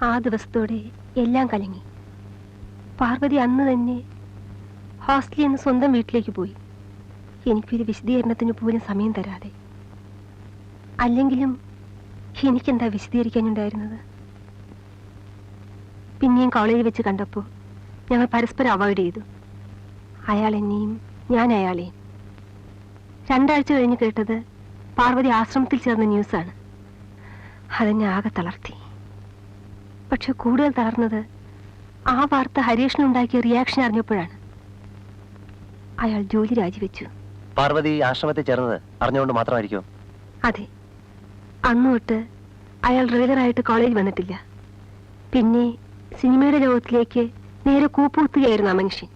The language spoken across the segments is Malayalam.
ആ ദിവസത്തോടെ എല്ലാം കലങ്ങി. പാർവതി അന്ന് തന്നെ ഹോസ്റ്റലിൽ നിന്ന് സ്വന്തം വീട്ടിലേക്ക് പോയി. എനിക്കൊരു വിശദീകരണത്തിന് പോലും സമയം തരാതെ. അല്ലെങ്കിലും എനിക്കെന്താ വിശദീകരിക്കാനുണ്ടായിരുന്നത്? പിന്നെയും കോളേജിൽ വെച്ച് കണ്ടപ്പോൾ ഞങ്ങൾ പരസ്പരം അവോയ്ഡ് ചെയ്തു. അയാൾ എന്നെയും ഞാൻ അയാളെയും. രണ്ടാഴ്ച കഴിഞ്ഞ് കേട്ടത് പാർവതി ആശ്രമത്തിൽ ചേർന്ന ന്യൂസാണ്. അതെന്നെ ആകെ തളർത്തി. പക്ഷെ കൂടുതൽ തളർന്നത് ആ വാർത്ത ഹരീഷിനുണ്ടാക്കിയ റിയാക്ഷൻ അറിഞ്ഞപ്പോഴാണ്. അയാൾ ജോലി രാജിവെച്ചു. പാർവതി ആശ്രമത്തിൽ ചേർന്നത് അറിഞ്ഞുകൊണ്ട് മാത്രമായിരിക്കും അതെ. അന്ന് തൊട്ട് അയാൾ റെഗുലറായിട്ട് കോളേജ് വന്നിട്ടില്ല. പിന്നെ സിനിമയുടെ ലോകത്തിലേക്ക് നേരെ കൂപ്പുകുത്തുകയായിരുന്നു ആ മനുഷ്യൻ.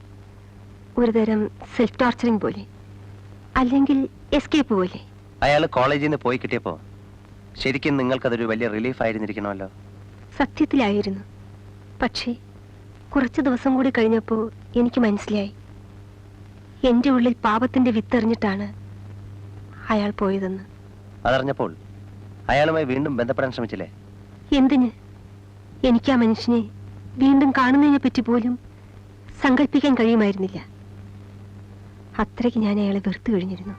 ഒരുതരം സെൽഫ് ടോർച്ചറിങ് പോലെ. അല്ലെങ്കിൽ എസ്കേപ്പ് പോലെ. അയാൾ കോളേജിൽ നിന്ന് പോയി കിട്ടിയപ്പോ ശരിക്കും നിങ്ങൾക്കതൊരു വലിയ റിലീഫ് ആയിരുന്നിരിക്കണമല്ലോ. സത്യത്തിലായിരുന്നു. പക്ഷേ കുറച്ച് ദിവസം കൂടി കഴിഞ്ഞപ്പോൾ എനിക്ക് മനസ്സിലായി. എന്റെ ഉള്ളിൽ പാപത്തിന്റെ വിത്തെറിഞ്ഞിട്ടാണ് അയാൾ പോയതെന്ന്. അതറിഞ്ഞപ്പോൾ അയാളുമായി വീണ്ടും ബന്ധപ്പെടാൻ ശ്രമിച്ചില്ലേ? എന്തിന്? എനിക്ക് ആ മനുഷ്യനെ വീണ്ടും കാണുന്നതിനെ പറ്റി പോലും സങ്കല്പിക്കാൻ കഴിയുമായിരുന്നില്ല. അത്രയ്ക്ക് ഞാൻ അയാളെ വെറുത്തു കഴിഞ്ഞിരുന്നു.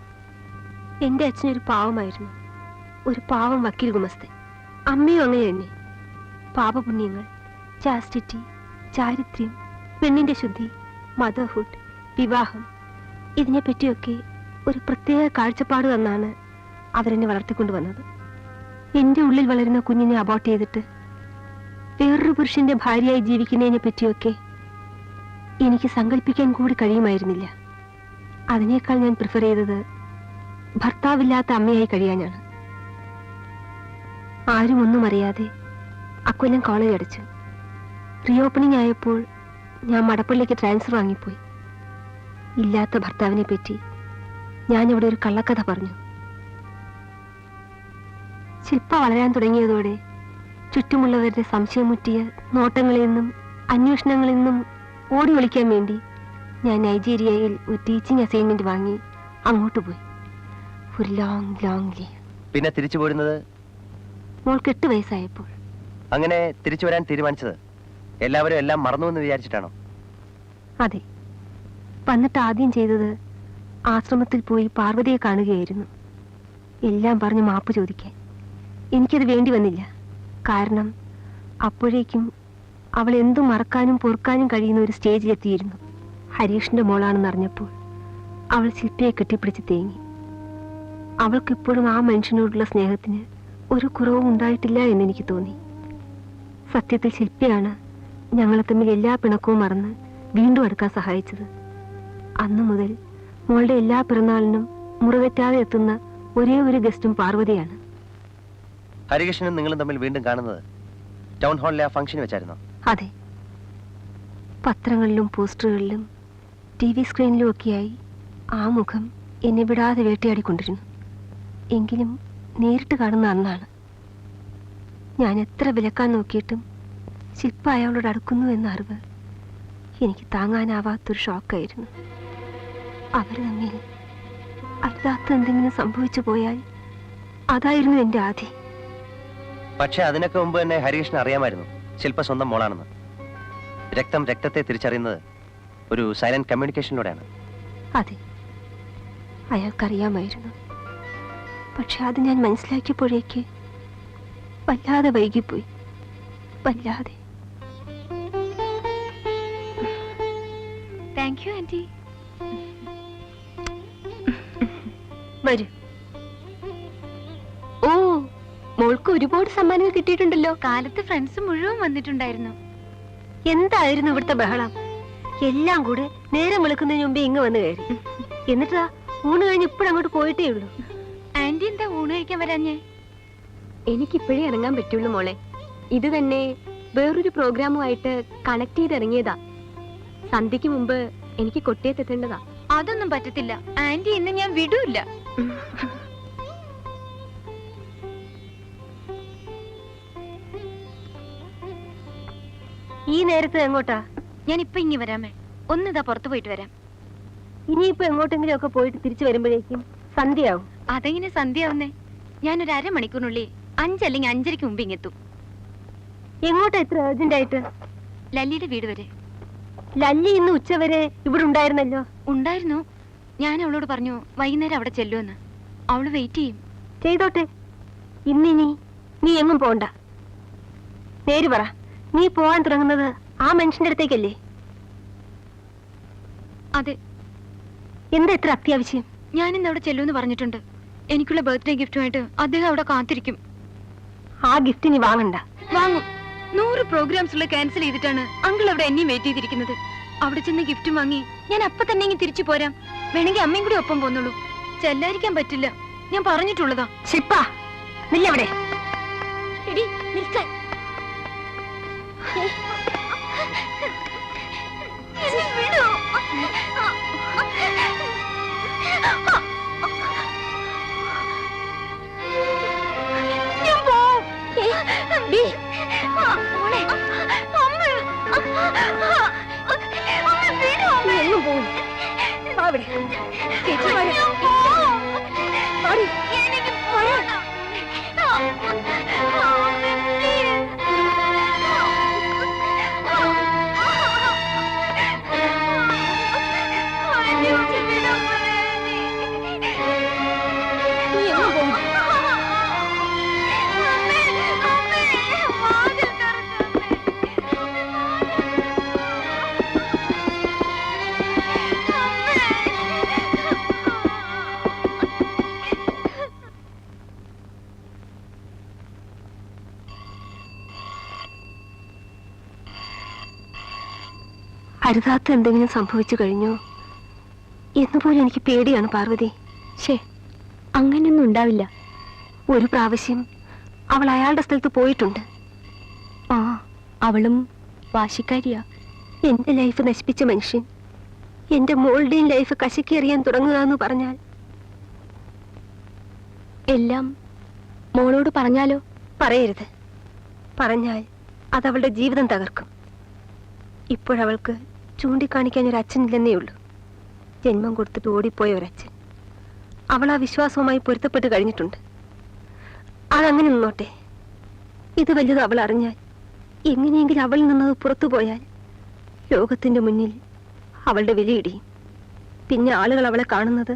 എന്റെ അച്ഛനൊരു പാവമായിരുന്നു. ഒരു പാവം വക്കീൽ ഗുമസ്തൻ. അമ്മയും അങ്ങനെ തന്നെ. പാപപുണ്യങ്ങൾ ചാസ്റ്റിറ്റി ചാരിത്ര്യം പെണ്ണിന്റെ ശുദ്ധി മദർഹുഡ് വിവാഹം ഇതിനെപ്പറ്റിയൊക്കെ ഒരു പ്രത്യേക കാഴ്ചപ്പാട് തന്നാണ് അവരെന്നെ വളർത്തിക്കൊണ്ടുവന്നത്. എന്റെ ഉള്ളിൽ വളരുന്ന കുഞ്ഞിനെ അബോട്ട് ചെയ്തിട്ട് വേറൊരു പുരുഷന്റെ ഭാര്യയായി ജീവിക്കുന്നതിനെ പറ്റിയൊക്കെ എനിക്ക് സങ്കല്പിക്കാൻ കൂടി കഴിയുമായിരുന്നില്ല. അതിനേക്കാൾ ഞാൻ പ്രിഫർ ചെയ്തത് ഭർത്താവില്ലാത്ത അമ്മയായി കഴിയാനാണ്. ആരും ഒന്നും അറിയാതെ അക്കൊല്ലം കോളേജ് അടച്ചു. റീ ഓപ്പണിംഗ് ആയപ്പോൾ ഞാൻ മടപ്പള്ളിക്ക് ട്രാൻസ്ഫർ വാങ്ങിപ്പോയി. ഇല്ലാത്ത ഭർത്താവിനെ പറ്റി ഞാനിവിടെ ഒരു കള്ളക്കഥ പറഞ്ഞു. ശില്പ വളരാൻ തുടങ്ങിയതോടെ ചുറ്റുമുള്ളവരുടെ സംശയം മുറ്റിയ നോട്ടങ്ങളിൽ നിന്നും അന്വേഷണങ്ങളിൽ നിന്നും ഓടി ഒളിക്കാൻ വേണ്ടി ഞാൻ നൈജീരിയയിൽ ഒരു ടീച്ചിങ് അസൈൻമെന്റ് വാങ്ങി അങ്ങോട്ട് പോയി. ഒരു ലോങ് ലോങ് ലീവ് പിന്നെ തിരിച്ചു പോരുന്നത്? മോൾക്ക് എട്ട് വയസ്സായപ്പോൾ. അങ്ങനെ തിരിച്ചു വരാൻ തീരുമാനിച്ചത്. എല്ലാവരും എല്ലാം മറന്നു എന്ന് വിചാരിച്ചിട്ടാണോ? അതെ. വന്നിട്ട് ആദ്യം ചെയ്തത് ആശ്രമത്തിൽ പോയി പാർവതിയെ കാണുകയായിരുന്നു. എല്ലാം പറഞ്ഞ് മാപ്പ് ചോദിക്കാൻ. എനിക്കത് വേണ്ടി വന്നില്ല. കാരണം അപ്പോഴേക്കും അവൾ എന്തും മറക്കാനും പൊറുക്കാനും കഴിയുന്ന ഒരു സ്റ്റേജിൽ എത്തിയിരുന്നു ഹരീഷിന്റെ മോളാണെന്ന് അറിഞ്ഞപ്പോൾ അവൾ ശില്പയെ കെട്ടിപ്പിടിച്ച് തേങ്ങി. അവൾക്കിപ്പോഴും ആ മനുഷ്യനോടുള്ള സ്നേഹത്തിന് ഒരു കുറവും ഉണ്ടായിട്ടില്ല എന്ന് എനിക്ക് തോന്നി. സത്യത്തിൽ ശില്പിയാണ് ഞങ്ങളെ തമ്മിൽ എല്ലാ പിണക്കവും മറന്ന് വീണ്ടും അടുക്കാൻ സഹായിച്ചത്. അന്നു മുതൽ മോളുടെ എല്ലാ പിറന്നാളിനും മുറിവെറ്റാതെ എത്തുന്ന ഒരേ ഒരു ഗസ്റ്റും പാർവതിയാണ്. ഹരികൃഷ്ണനും നിങ്ങളും തമ്മിൽ വീണ്ടും കാണുന്നത് ടൗൺ ഹാളിലെ ആ ഫംഗ്ഷൻ വെച്ചായിരുന്നു? അതെ. പത്രങ്ങളിലും പോസ്റ്ററുകളിലും ടി വി സ്ക്രീനിലും ഒക്കെയായി ആ മുഖം എന്നെ വിടാതെ വേട്ടയാടിക്കൊണ്ടിരുന്നു. എങ്കിലും നേരിട്ട് കാണുന്ന അന്നാണ്. ഞാൻ എത്ര വിലക്കാൻ നോക്കിയിട്ടും ശില്പ അയാളോട് അടുക്കുന്നു എന്ന അറിവ് എനിക്ക് താങ്ങാനാവാത്തൊരു ഷോക്കായിരുന്നു. അവർ തമ്മിൽ അല്ലാത്ത എന്തെങ്കിലും സംഭവിച്ചു പോയാൽ അതായിരുന്നു എന്റെ ആധി. പക്ഷെ അതിനൊക്കെ മുമ്പ് തന്നെ ഹരികൃഷ്ണൻ അറിയാമായിരുന്നു. ശില്പ സ്വന്തം മോളാണെന്ന്. രക്തം രക്തത്തെ തിരിച്ചറിയുന്നത് ഒരു സൈലന്റ് കമ്മ്യൂണിക്കേഷനിലൂടെയാണ്. അതെ. അയാൾക്കറിയാമായിരുന്നു. പക്ഷെ അത് ഞാൻ മനസ്സിലാക്കിയപ്പോഴേക്ക് വല്ലാതെ വൈകിപ്പോയി. വല്ലാതെ. താങ്ക് യു ആന്റി വരൂ. ഓ മോൾക്ക് ഒരുപാട് സമ്മാനങ്ങൾ കിട്ടിയിട്ടുണ്ടല്ലോ. കാലത്ത് ഫ്രണ്ട്സ് മുഴുവൻ വന്നിട്ടുണ്ടായിരുന്നു. എന്തായിരുന്നു ഇവിടുത്തെ ബഹളം? എല്ലാം കൂടെ നേരം വിളിക്കുന്നതിന് മുമ്പേ ഇങ്ങ് വന്ന് കയറി. എന്നിട്ടാ ഊണ് കഴിഞ്ഞ് ഇപ്പോഴങ്ങോട്ട് പോയിട്ടേ ഉള്ളൂ. ആന്റി എന്താ ഊണ് കഴിക്കാൻ വരാഞ്ഞേ? എനിക്കിപ്പോഴേ ഇറങ്ങാൻ പറ്റുള്ളൂ മോളെ. ഇത് തന്നെ വേറൊരു പ്രോഗ്രാമുമായിട്ട് കണക്ട് ചെയ്ത് ഇറങ്ങിയതാ സന്ധ്യക്ക് മുമ്പ് എനിക്ക് കൊട്ടിയത്തെത്തേണ്ടതാ അതൊന്നും പറ്റത്തില്ല. ആന്റി ഇന്ന് ഞാൻ വിടൂല്ല. ഈ നേരത്ത് എങ്ങോട്ടാ? ഞാൻ ഇപ്പൊ ഇങ്ങി വരാമേ. ഒന്നിതാ പുറത്തു പോയിട്ട് വരാം. ഇനിയിപ്പോ എങ്ങോട്ടെങ്കിലും ഒക്കെ പോയിട്ട് തിരിച്ചു വരുമ്പോഴേക്കും സന്ധ്യയാവും. അതെങ്ങനെ സന്ധ്യ ആവുന്നേ ഞാനൊരു അരമണിക്കൂറിനുള്ളിൽ അഞ്ചല്ലെങ്കിൽ അഞ്ചരയ്ക്ക് മുമ്പ് ഇങ്ങെത്തും. എങ്ങോട്ടാ ഇത്ര അർജന്റ് ആയിട്ട്? ലല്ലിയുടെ വീട് വരെ. ലല്ലി ഇന്ന് ഉച്ചവരെ ഇവിടെ ഉണ്ടായിരുന്നല്ലോ? ഉണ്ടായിരുന്നു. ഞാൻ അവളോട് പറഞ്ഞു വൈകുന്നേരം അവിടെ ചെല്ലുമെന്ന് അവൾ വെയിറ്റ് ചെയ്യും. ചെയ്തോട്ടെ. ഇന്നിനി നീ എങ്ങും പോണ്ട. നേര് പറ. നീ പോവാൻ തുടങ്ങുന്നത് ആ മനുഷ്യന്റെ അടുത്തേക്കല്ലേ? അതെ. എന്താ ഇത്ര അത്യാവശ്യം? ഞാൻ ഇന്ന് അവിടെ ചെല്ലുമെന്ന് പറഞ്ഞിട്ടുണ്ട്. എനിക്കുള്ള ബർത്ത്ഡേ ഗിഫ്റ്റുമായിട്ട് അദ്ദേഹം അവിടെ കാത്തിരിക്കും. ആ ഗിഫ്റ്റ് ഇനി വാങ്ങണ്ട. വാങ്ങും. നൂറ് പ്രോഗ്രാംസ് ഉള്ള ക്യാൻസൽ ചെയ്തിട്ടാണ് അങ്കിൾ അവിടെ എന്നെയും വെയിറ്റ് ചെയ്തിരിക്കുന്നത്. അവിടെ ചെന്ന് ഗിഫ്റ്റ് വാങ്ങി ഞാൻ അപ്പൊ തന്നെ ഇങ്ങ് തിരിച്ചു പോരാം. വേണമെങ്കിൽ അമ്മയും കൂടി ഒപ്പം പോന്നുള്ളൂ ചെല്ലാരിക്കാൻ പറ്റില്ല. ഞാൻ പറഞ്ഞിട്ടുള്ളതാ. ശിപ്പാ നില്ലവിടെ എടി അവിടെ ചേച്ചി അരുതാത്ത എന്തെങ്കിലും സംഭവിച്ചു കഴിഞ്ഞോ? എന്നുപോലെ എനിക്ക് പേടിയാണ് പാർവതി. ഷേ അങ്ങനെയൊന്നും ഉണ്ടാവില്ല. ഒരു പ്രാവശ്യം അവൾ അയാളുടെ സ്ഥലത്ത് പോയിട്ടുണ്ട്. ആ അവളും വാശിക്കാരിയാ. എന്റെ ലൈഫ് നശിപ്പിച്ച മനുഷ്യൻ. എന്റെ മോളുടെയും ലൈഫ് കശക്കേറിയാൻ തുടങ്ങുക എന്ന് പറഞ്ഞാൽ. എല്ലാം മോളോട് പറഞ്ഞാലോ? പറയരുത്. പറഞ്ഞാൽ അതവളുടെ ജീവിതം തകർക്കും. ഇപ്പോഴവൾക്ക് ചൂണ്ടിക്കാണിക്കാൻ ഒരു അച്ഛനില്ലെന്നേ ഉള്ളൂ. ജന്മം കൊടുത്തിട്ട് ഓടിപ്പോയ ഒരച്ഛൻ അവൾ ആ വിശ്വാസവുമായി പൊരുത്തപ്പെട്ട് കഴിഞ്ഞിട്ടുണ്ട്. അതങ്ങനെ നിന്നോട്ടെ. ഇത് വലുത് അവൾ അറിഞ്ഞാൽ എങ്ങനെയെങ്കിലും അവളിൽ നിന്നത് പുറത്തു പോയാൽ ലോകത്തിന്റെ മുന്നിൽ അവളുടെ വിലയിടിയും പിന്നെ ആളുകൾ അവളെ കാണുന്നത്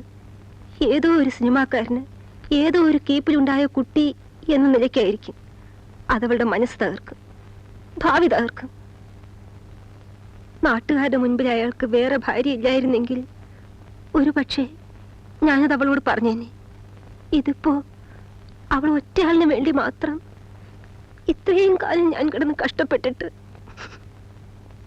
ഏതോ ഒരു സിനിമാക്കാരന് ഏതോ ഒരു കീപ്പിലുണ്ടായ കുട്ടി എന്ന നിലയ്ക്കായിരിക്കും. അതവളുടെ മനസ്സ് തകർക്കും. ഭാവി തകർക്കും. നാട്ടുകാരുടെ മുൻപിൽ അയാൾക്ക് വേറെ ഭാര്യ ഇല്ലായിരുന്നെങ്കിൽ ഒരു പക്ഷേ ഞാനത് അവളോട് പറഞ്ഞേനെ. ഇതിപ്പോ അവൾ ഒറ്റയാളിന് വേണ്ടി മാത്രം ഇത്രയും കാലം ഞാൻ കിടന്ന് കഷ്ടപ്പെട്ടിട്ട്